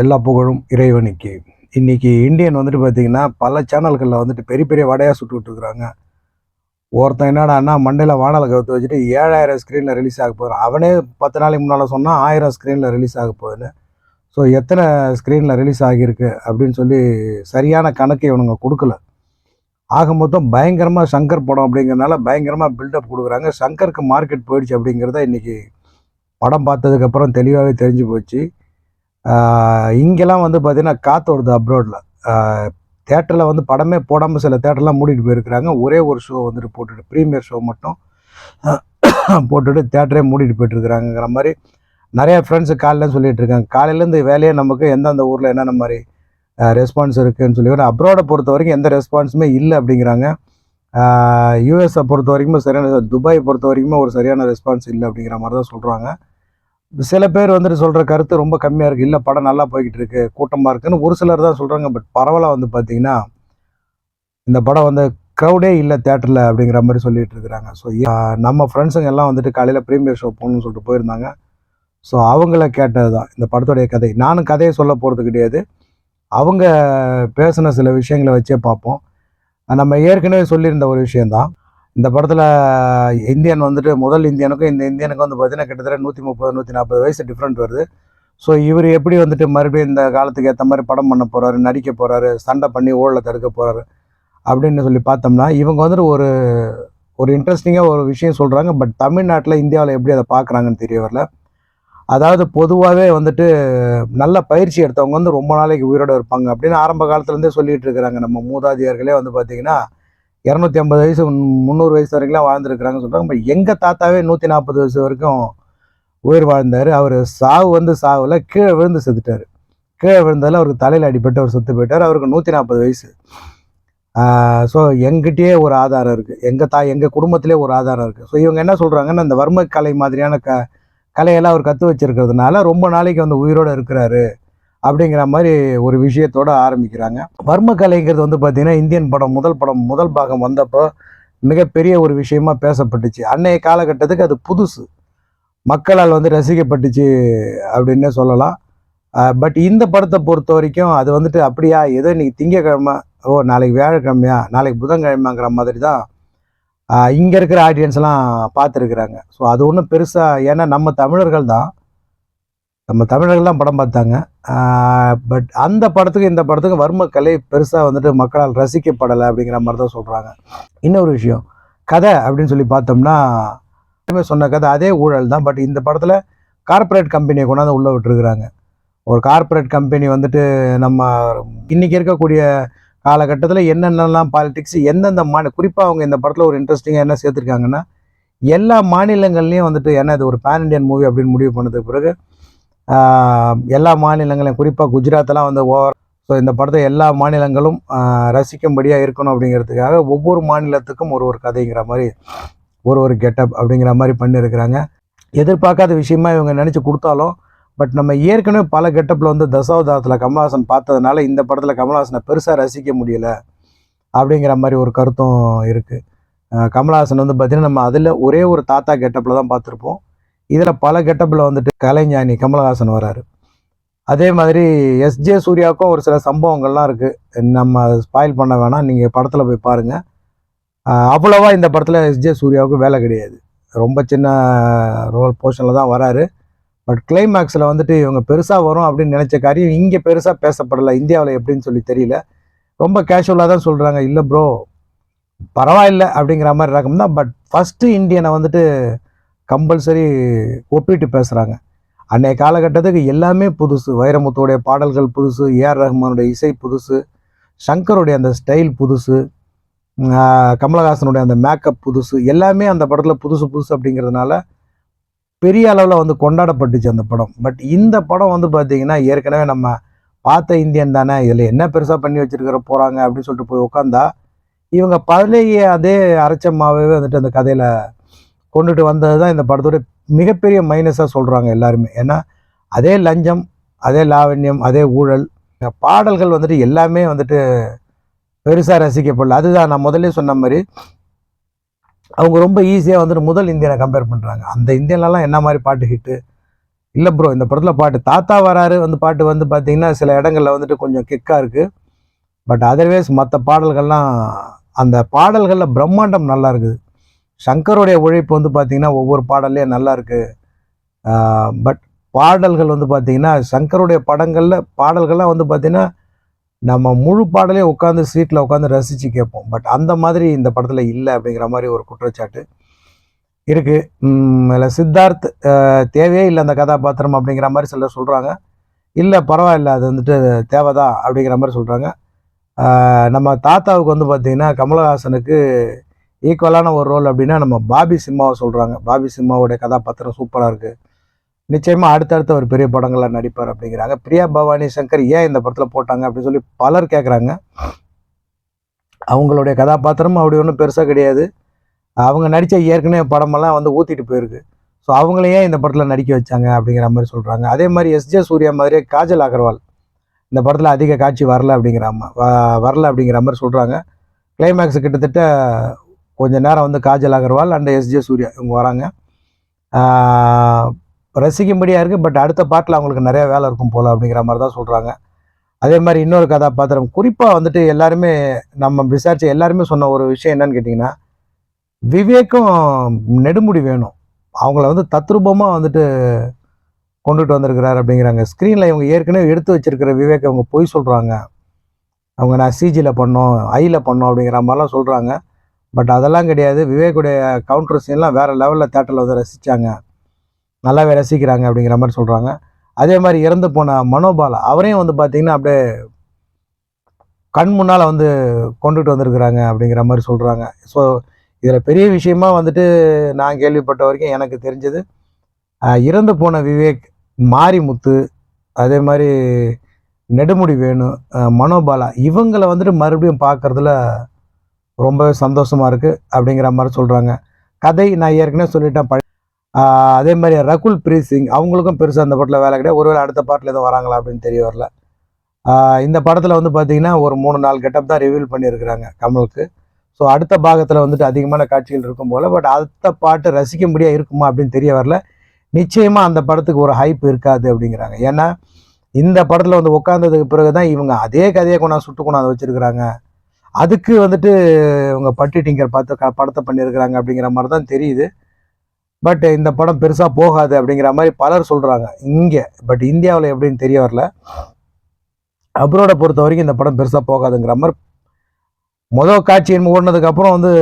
எல்லா புகழும் இறைவனுக்கு. இன்றைக்கி இந்தியன் வந்துட்டு பார்த்தீங்கன்னா பல சேனல்களில் வந்துட்டு பெரிய பெரிய வடையாக சுட்டுக்கிட்டு இருக்கிறாங்க ஒருத்தன் என்னடான்னா மண்டையில் வானலை கவுத்து வச்சுட்டு ஏழாயிரம் ஸ்க்ரீனில் ரிலீஸ் ஆக போகிறான் அவனே பத்து நாளைக்கு முன்னால் சொன்னால் ஆயிரம் ஸ்க்ரீனில் ரிலீஸ் ஆக போகுதுன்னு. ஸோ எத்தனை ஸ்க்ரீனில் ரிலீஸ் ஆகியிருக்கு அப்படின்னு சொல்லி சரியான கணக்கு இவனுங்க கொடுக்கல. ஆக மொத்தம் பயங்கரமாக சங்கர் படம் அப்படிங்கிறனால பயங்கரமாக பில்டப் கொடுக்குறாங்க. சங்கருக்கு மார்க்கெட் போயிடுச்சு அப்படிங்கிறத இன்றைக்கி படம் பார்த்ததுக்கப்புறம் தெளிவாகவே தெரிஞ்சு போச்சு. இங்கெல்லாம் வந்து பார்த்திங்கன்னா காற்று வருது அப்ரோடில் தேட்டரில் வந்து படமே போடாமல் சில தேட்டர்லாம் மூடிட்டு போயிருக்கிறாங்க. ஒரே ஒரு ஷோ வந்துட்டு போட்டுட்டு ப்ரீமியர் ஷோ மட்டும் போட்டுட்டு தேட்டரே மூடிட்டு போயிட்டுருக்குறாங்கிற மாதிரி நிறையா ஃப்ரெண்ட்ஸு காலையில் சொல்லிட்டு இருக்காங்க. காலையிலேருந்து வேலையே நமக்கு எந்தெந்த ஊரில் என்னென்ன மாதிரி ரெஸ்பான்ஸ் இருக்குன்னு சொல்லி அப்ராடை பொறுத்த வரைக்கும் எந்த ரெஸ்பான்ஸுமே இல்லை அப்படிங்கிறாங்க. யூஎஸை பொறுத்த வரைக்கும் சரியான துபாயை பொறுத்த வரைக்கும் ஒரு சரியான ரெஸ்பான்ஸ் இல்லை அப்படிங்கிற மாதிரி தான் சொல்கிறாங்க சில பேர் வந்துட்டு சொல்கிற கருத்து ரொம்ப கம்மியாக இருக்குது இல்லை படம் நல்லா போய்கிட்டு இருக்கு கூட்டமாக இருக்குன்னு ஒரு சிலர் தான் சொல்கிறாங்க பட் பரவலாக வந்து பார்த்தீங்கன்னா இந்த படம் வந்து க்ரௌடே இல்லை தேட்டரில் அப்படிங்கிற மாதிரி சொல்லிட்டு இருக்கிறாங்க. ஸோ நம்ம ஃப்ரெண்ட்ஸுங்க எல்லாம் வந்துட்டு காலையில் ப்ரீமியர் ஷோ போகணும்னு சொல்லிட்டு போயிருந்தாங்க. ஸோ அவங்கள கேட்டது தான் இந்த படத்துடைய கதை. நானும் கதையை சொல்ல போகிறது கிடையாது. அவங்க பேசின சில விஷயங்களை வச்சே பார்ப்போம். நம்ம ஏற்கனவே சொல்லியிருந்த ஒரு விஷயந்தான் இந்த படத்தில் இந்தியன் வந்துட்டு முதல் இந்தியனுக்கும் இந்த இந்தியனுக்கும் வந்து பார்த்தீங்கன்னா கிட்டத்தட்ட நூற்றி முப்பது நூற்றி நாற்பது வயசு டிஃப்ரெண்ட் வருது. ஸோ இவர் எப்படி வந்துட்டு மறுபடியும் இந்த காலத்துக்கு ஏற்ற மாதிரி படம் பண்ண போகிறாரு நடிக்க போகிறாரு சண்டை பண்ணி ஊழலில் தடுக்க போகிறாரு அப்படின்னு சொல்லி பார்த்தோம்னா இவங்க வந்துட்டு ஒரு ஒரு இன்ட்ரெஸ்டிங்காக ஒரு விஷயம் சொல்கிறாங்க பட் தமிழ்நாட்டில் இந்தியாவில் எப்படி அதை பார்க்குறாங்கன்னு தெரிய வரல. அதாவது பொதுவாகவே வந்துட்டு நல்ல பயிற்சி எடுத்தவங்க வந்து ரொம்ப நாளைக்கு உயிரோடு இருப்பாங்க அப்படின்னு ஆரம்ப காலத்துலேருந்தே சொல்லிகிட்டு இருக்கிறாங்க. நம்ம மூதாதியார்களே வந்து பார்த்திங்கன்னா இரநூத்தி ஐம்பது வயசு முந்நூறு வயசு வரைக்கும்லாம் வாழ்ந்துருக்குறாங்கன்னு சொல்கிறாங்க பட் எங்கள் தாத்தாவே நூற்றி நாற்பது வயசு வரைக்கும் உயிர் வாழ்ந்தார். அவர் சாவு வந்து சாவில் கீழே விழுந்து செத்துட்டார். கீழே விழுந்ததில் அவருக்கு தலையில் அடிபட்டு அவர் செத்து போயிட்டார். அவருக்கு நூற்றி நாற்பது வயசு. ஸோ எங்கிட்டயே ஒரு ஆதாரம் இருக்குது எங்கள் தா எங்கள் குடும்பத்திலே ஒரு ஆதாரம் இருக்குது ஸோ இவங்க என்ன சொல்கிறாங்கன்னா இந்த வர்ம கலை மாதிரியான க கலையெல்லாம் அவர் கற்று வச்சுருக்கிறதுனால ரொம்ப நாளைக்கு வந்து உயிரோடு இருக்கிறாரு. அப்படிங்கிற மாதிரி ஒரு விஷயத்தோட ஆரம்பிக்கிறாங்க. வர்ம கலைங்கிறது வந்து பார்த்திங்கன்னா இந்தியன் படம் முதல் படம் முதல் பாகம் வந்தப்போ மிகப்பெரிய ஒரு விஷயமா பேசப்பட்டுச்சு. அன்னைய காலகட்டத்துக்கு அது புதுசு. மக்களால் வந்து ரசிக்கப்பட்டுச்சு அப்படின்னே சொல்லலாம். பட் இந்த படத்தை பொறுத்த வரைக்கும் அது வந்துட்டு அப்படியா ஏதோ இன்றைக்கி திங்கக்கிழமை ஓ நாளைக்கு வியாழக்கிழமையா நாளைக்கு புதன்கிழமைங்கிற மாதிரி தான் இங்கே இருக்கிற ஆடியன்ஸ்லாம் பார்த்துருக்குறாங்க. ஸோ அது ஒன்றும் பெருசாக ஏன்னா நம்ம தமிழர்கள் தான் நம்ம தமிழர்கள் தான் படம் பார்த்தாங்க. பட் அந்த படத்துக்கு இந்த படத்துக்கு வர்ம கலை பெருசாக வந்துட்டு மக்களால் ரசிக்கப்படலை அப்படிங்கிற மாதிரி தான் சொல்கிறாங்க இன்னொரு விஷயம் கதை அப்படின்னு சொல்லி பார்த்தோம்னா சொன்ன கதை அதே ஊழல் தான். பட் இந்த படத்தில் கார்ப்பரேட் கம்பெனியை கொண்டாந்து உள்ளே விட்டுருக்குறாங்க. ஒரு கார்ப்பரேட் கம்பெனி வந்துட்டு நம்ம இன்றைக்கி இருக்கக்கூடிய காலகட்டத்தில் என்னென்னலாம் பாலிடிக்ஸ் எந்தெந்த மாநில குறிப்பாக அவங்க இந்த படத்தில் ஒரு இன்ட்ரெஸ்டிங்காக என்ன சேர்த்துருக்காங்கன்னா எல்லா மாநிலங்கள்லேயும் வந்துட்டு ஏன்னா இது ஒரு பேன் இண்டியன் மூவி அப்படின்னு முடிவு பண்ணதுக்கு பிறகு எல்லா மாநிலங்களையும் குறிப்பாக குஜராத்தெல்லாம் வந்து ஓவர் ஸோ இந்த படத்தை எல்லா மாநிலங்களும் ரசிக்கும்படியாக இருக்கணும் அப்படிங்கிறதுக்காக ஒவ்வொரு மாநிலத்துக்கும் ஒரு ஒரு கதைங்கிற மாதிரி ஒரு ஒரு கெட்டப் அப்படிங்கிற மாதிரி பண்ணியிருக்கிறாங்க எதிர்பார்க்காத விஷயமா இவங்க நினச்சி கொடுத்தாலும் பட் நம்ம ஏற்கனவே பல கெட்டப்பில் வந்து தசாவதாரத்தில் கமல்ஹாசன் பார்த்ததுனால இந்த படத்தில் கமல்ஹாசனை பெருசாக ரசிக்க முடியல அப்படிங்கிற மாதிரி ஒரு கருத்தும் இருக்குது கமல்ஹாசன் வந்து பார்த்திங்கன்னா நம்ம அதில் ஒரே ஒரு தாத்தா கெட்டப்பில் தான் பார்த்துருப்போம். இதில் பல கெட்டப்பில் வந்துட்டு கலைஞானி கமலஹாசன் வராரு. அதே மாதிரி எஸ்ஜே சூர்யாவுக்கும் ஒரு சில சம்பவங்கள்லாம் இருக்குது நம்ம அதை ஸ்பாயில் பண்ண வேணாம். நீங்கள் படத்தில் போய் பாருங்கள் அவ்வளோவா இந்த படத்தில் எஸ்ஜே சூர்யாவுக்கு வேலை கிடையாது. ரொம்ப சின்ன ரோல் போர்ஷனில் தான் வராரு. பட் கிளைமேக்ஸில் வந்துட்டு இவங்க பெருசாக வரும் அப்படின்னு நினச்ச காரியம் இங்கே பெருசாக பேசப்படலை. இந்தியாவில் எப்படின்னு சொல்லி தெரியல. ரொம்ப கேஷுவலாக தான் சொல்கிறாங்க இல்லை ப்ரோ பரவாயில்ல அப்படிங்கிற மாதிரி ரகம் தான் பட் ஃபஸ்ட்டு இந்தியனை வந்துட்டு கம்பல்சரி ஒப்பிட்டு பேசுகிறாங்க அன்றைய காலகட்டத்துக்கு எல்லாமே புதுசு. வைரமுத்துடைய பாடல்கள் புதுசு ஏஆர் ரஹ்மானுடைய இசை புதுசு சங்கருடைய அந்த ஸ்டைல் புதுசு கமலஹாசனுடைய அந்த மேக்கப் புதுசு எல்லாமே அந்த படத்தில் புதுசு புதுசு அப்படிங்கிறதுனால பெரிய அளவில் வந்து கொண்டாடப்பட்டுச்சு அந்த படம். பட் இந்த படம் வந்து பார்த்திங்கன்னா ஏற்கனவே நம்ம பார்த்த இந்தியன் தானே இதில் என்ன பெருசாக பண்ணி வச்சுருக்கிற போகிறாங்க அப்படின்னு சொல்லிட்டு போய் உட்காந்தா இவங்க பழைய அதே அரைச்சம்மாவே வந்துட்டு அந்த கதையில் கொண்டுட்டு வந்தது தான் இந்த படத்தோட மிகப்பெரிய மைனஸாக சொல்கிறாங்க எல்லாருமே. ஏன்னா அதே லஞ்சம் அதே லாவண்யம் அதே ஊழல் பாடல்கள் வந்துட்டு எல்லாமே வந்துட்டு பெருசாக ரசிக்கப்படல. அதுதான் நான் முதல்ல சொன்ன மாதிரி அவங்க ரொம்ப ஈஸியாக வந்துட்டு முதல் இந்தியனை கம்பேர் பண்ணுறாங்க அந்த இந்தியன்லலாம் என்ன மாதிரி பாட்டு ஹிட்டு இல்லை ப்ரோ இந்த படத்தில் பாட்டு தாத்தா வராரு வந்து பாட்டு வந்து பார்த்திங்கன்னா சில இடங்களில் வந்துட்டு கொஞ்சம் கிக்காக இருக்குது பட் அதர்வைஸ் மற்ற பாடல்கள்லாம் அந்த பாடல்களில் பிரம்மாண்டம் நல்லா இருக்குது. சங்கருடைய உழைப்பு வந்து பார்த்திங்கன்னா ஒவ்வொரு பாடல்லையும் நல்லா இருக்குது பட் பாடல்கள் வந்து பார்த்திங்கன்னா சங்கருடைய படங்களில் பாடல்கள்லாம் வந்து பார்த்திங்கன்னா நம்ம முழு பாடலையும் உட்காந்து சீட்டில் உட்காந்து ரசித்து கேட்போம். பட் அந்த மாதிரி இந்த படத்தில் இல்லை அப்படிங்கிற மாதிரி ஒரு குற்றச்சாட்டு இருக்குது இல்லை சித்தார்த் தேவையே இல்லை அந்த கதாபாத்திரம் அப்படிங்கிற மாதிரி சிலர் சொல்கிறாங்க இல்லை பரவாயில்ல அது வந்துட்டு தேவைதான் அப்படிங்கிற மாதிரி சொல்கிறாங்க நம்ம தாத்தாவுக்கு வந்து பார்த்திங்கன்னா கமலஹாசனுக்கு ஈக்குவலான ஒரு ரோல் அப்படின்னா நம்ம பாபி சிம்மாவை சொல்கிறாங்க பாபி சிம்மாவோடைய கதாபாத்திரம் சூப்பராக இருக்குது நிச்சயமாக அடுத்தடுத்த ஒரு பெரிய படங்களில் நடிப்பார் அப்படிங்கிறாங்க. பிரியா பவானி சங்கர் ஏன் இந்த படத்தில் போட்டாங்க அப்படின்னு சொல்லி பலர் கேட்குறாங்க அவங்களுடைய கதாபாத்திரமும் அப்படி ஒன்றும் பெருசாக கிடையாது. அவங்க நடித்த ஏற்கனவே படமெல்லாம் வந்து ஊற்றிட்டு போயிருக்கு. ஸோ அவங்கள ஏன் இந்த படத்தில் நடிக்க வச்சாங்க அப்படிங்கிற மாதிரி சொல்கிறாங்க அதே மாதிரி எஸ்ஜே சூர்யா மாதிரியே காஜல் அகர்வால் இந்த படத்தில் அதிக காட்சி வரல அப்படிங்கிற வ- வரல அப்படிங்கிற மாதிரி சொல்கிறாங்க கிளைமேக்ஸ் கிட்டத்தட்ட கொஞ்ச நேரம் வந்து Kajal Aggarwal and S J Suryah இவங்க வராங்க. ரசிக்கும்படியாக இருக்குது பட் அடுத்த பாட்டில் அவங்களுக்கு நிறைய வேலை இருக்கும் போல் அப்படிங்கிற மாதிரி தான் சொல்கிறாங்க அதே மாதிரி இன்னொரு கதாபாத்திரம் குறிப்பாக வந்துட்டு எல்லாருமே நம்ம விசாரித்த எல்லாருமே சொன்ன ஒரு விஷயம் என்னன்னு கேட்டிங்கன்னா விவேக்கும் நெடுமுடி வேணும். அவங்கள வந்து தத்ரூபமாக வந்துட்டு கொண்டுட்டு வந்திருக்கிறார் அப்படிங்கிறாங்க. ஸ்க்ரீனில் இவங்க ஏற்கனவே எடுத்து வச்சிருக்கிற விவேக் அவங்க பொய் சொல்கிறாங்க அவங்க நான் சிஜியில் பண்ணோம் ஐயில் பண்ணோம் அப்படிங்கிற மாதிரிலாம் சொல்கிறாங்க பட் அதெல்லாம் கிடையாது. விவேக்குடைய கவுண்டர் சீன்லாம் வேறு லெவலில் தேட்டரில் வந்து ரசித்தாங்க நல்லாவே ரசிக்கிறாங்க அப்படிங்கிற மாதிரி சொல்கிறாங்க அதே மாதிரி இறந்து போன மனோபாலா அவரையும் வந்து பார்த்திங்கன்னா அப்படியே கண் முன்னால் வந்து கொண்டுட்டு வந்திருக்கிறாங்க அப்படிங்கிற மாதிரி சொல்கிறாங்க ஸோ இதில் பெரிய விஷயமா வந்துட்டு நான் கேள்விப்பட்ட வரைக்கும் எனக்கு தெரிஞ்சது இறந்து போன விவேக் மாரிமுத்து அதே மாதிரி நெடுமுடி வேணும் மனோபாலா இவங்களை வந்துட்டு மறுபடியும் பார்க்குறதுல ரொம்பவே சந்தோஷமாக இருக்குது அப்படிங்கிற மாதிரி சொல்கிறாங்க கதை நான் ஏற்கனவே சொல்லிட்டேன். பழைய அதே மாதிரி ரகுல் பிரீத் சிங் அவங்களுக்கும் பெருசாக அந்த படத்தில் வேலை கிடையாது. ஒருவேளை அடுத்த பாட்டில் எதுவும் வராங்களா அப்படின்னு தெரிய வரல. இந்த படத்தில் வந்து பார்த்திங்கன்னா ஒரு மூணு நாலு கெட்டப் தான் ரிவீல் பண்ணியிருக்கிறாங்க கமலுக்கு. ஸோ அடுத்த பாகத்தில் வந்துட்டு அதிகமான காட்சிகள் இருக்கும் போல் பட் அடுத்த பாட்டு ரசிக்கும்படியாக இருக்குமா அப்படின்னு தெரிய வரல. நிச்சயமாக அந்த படத்துக்கு ஒரு ஹைப் இருக்காது அப்படிங்கிறாங்க. ஏன்னா இந்த படத்தில் வந்து உட்காந்ததுக்கு பிறகு தான் இவங்க அதே கதையை கொண்டாந்து சுட்டு கொண்டாந்து வச்சுருக்கிறாங்க. அதுக்கு வந்துட்டு இவங்க பட்டி டிங்கர் பார்த்து க படத்தை பண்ணியிருக்கிறாங்க அப்படிங்கிற மாதிரி தான் தெரியுது. பட் இந்த படம் பெருசாக போகாது அப்படிங்கிற மாதிரி பலர் சொல்கிறாங்க இங்கே பட் இந்தியாவில் எப்படின்னு தெரிய வரல. அப்ரோடை பொறுத்த வரைக்கும் இந்த படம் பெருசாக போகாதுங்கிற மாதிரி மொதல் காட்சி ஓடினதுக்கப்புறம் வந்து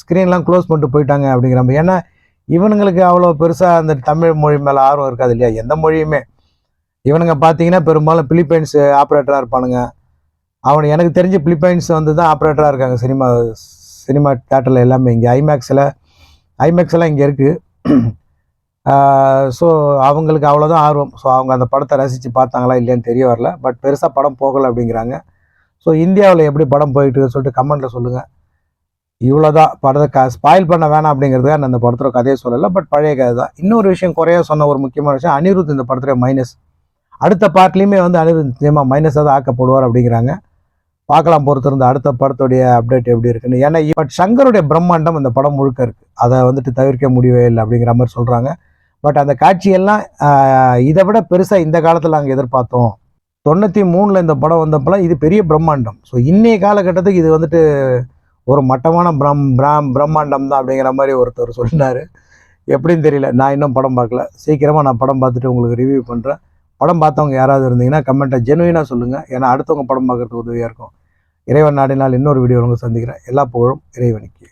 ஸ்க்ரீன்லாம் க்ளோஸ் பண்ணிட்டு போயிட்டாங்க அப்படிங்கிற மாதிரி. ஏன்னா இவனுங்களுக்கு அவ்வளோ பெருசாக அந்த தமிழ் மொழி மேலே ஆர்வம் இருக்காது இல்லையா? எந்த மொழியுமே. இவனுங்க பார்த்தீங்கன்னா பெரும்பாலும் பிலிப்பைன்ஸ் ஆப்ரேட்டராக இருப்பானுங்க. அவன் எனக்கு தெரிஞ்சு பிலிப்பைன்ஸ் வந்து தான் ஆப்ரேட்டராக இருக்காங்க. சினிமா சினிமா தேட்டரில் எல்லாமே இங்கே. ஐமேக்ஸில் ஐமேக்ஸ் எல்லாம் இங்கே இருக்குது ஸோ அவங்களுக்கு அவ்வளோதான் ஆர்வம். ஸோ அவங்க அந்த படத்தை ரசித்து பார்த்தாங்களா இல்லையான்னு தெரிய வரல. பட் பெருசாக படம் போகலை அப்படிங்கிறாங்க. ஸோ இந்தியாவில் எப்படி படம் போயிட்டு சொல்லிட்டு கமெண்ட்டில் சொல்லுங்கள் இவ்வளோதான் படத்தை க ஸ்பாயில் பண்ண வேணாம் அப்படிங்கிறதுக்காக நான் இந்த படத்தோட கதையை சொல்லலை. பட் பழைய கதை தான். இன்னொரு விஷயம் குறைய சொன்ன ஒரு முக்கியமான விஷயம். அனிருத் இந்த படத்துல மைனஸ் அடுத்த பார்ட்லேயுமே வந்து அனிருத் நிச்சயமாக மைனஸாக தான் ஆக்கப்படுவார் அப்படிங்கிறாங்க. பார்க்கலாம் பொறுத்திருந்த அடுத்த படத்துடைய அப்டேட் எப்படி இருக்குன்னு. ஏன்னா பட் சங்கருடைய பிரம்மாண்டம் அந்த படம் முழுக்க இருக்குது அதை வந்துட்டு தவிர்க்க முடியவே இல்லை அப்படிங்கிற மாதிரி சொல்கிறாங்க பட் அந்த காட்சியெல்லாம் இதை விட பெருசாக இந்த காலத்தில் நாங்கள் எதிர்பார்த்தோம். தொண்ணூற்றி மூணில் இந்த படம் வந்தப்பெல்லாம் இது பெரிய பிரம்மாண்டம். ஸோ இன்றைய காலகட்டத்துக்கு இது வந்துட்டு ஒரு மட்டமான பிரம் பிரம் பிரம்மாண்டம் தான் அப்படிங்கிற மாதிரி ஒருத்தர் சொன்னார். எப்படின்னு தெரியல. நான் இன்னும் படம் பார்க்கல. சீக்கிரமாக நான் படம் பார்த்துட்டு உங்களுக்கு ரிவ்யூ பண்ணுறேன் படம் பார்த்தவங்க யாராவது இருந்தீங்கன்னா கமெண்ட்டை ஜெனுவினாக சொல்லுங்கள் ஏன்னா அடுத்தவங்க படம் பார்க்கறதுக்கு உதவியாக இருக்கும். இறைவன் நாடினால் இன்னொரு வீடியோ உங்களுக்கு சந்திக்கிறேன். எல்லா புகழும் இறைவனுக்கு.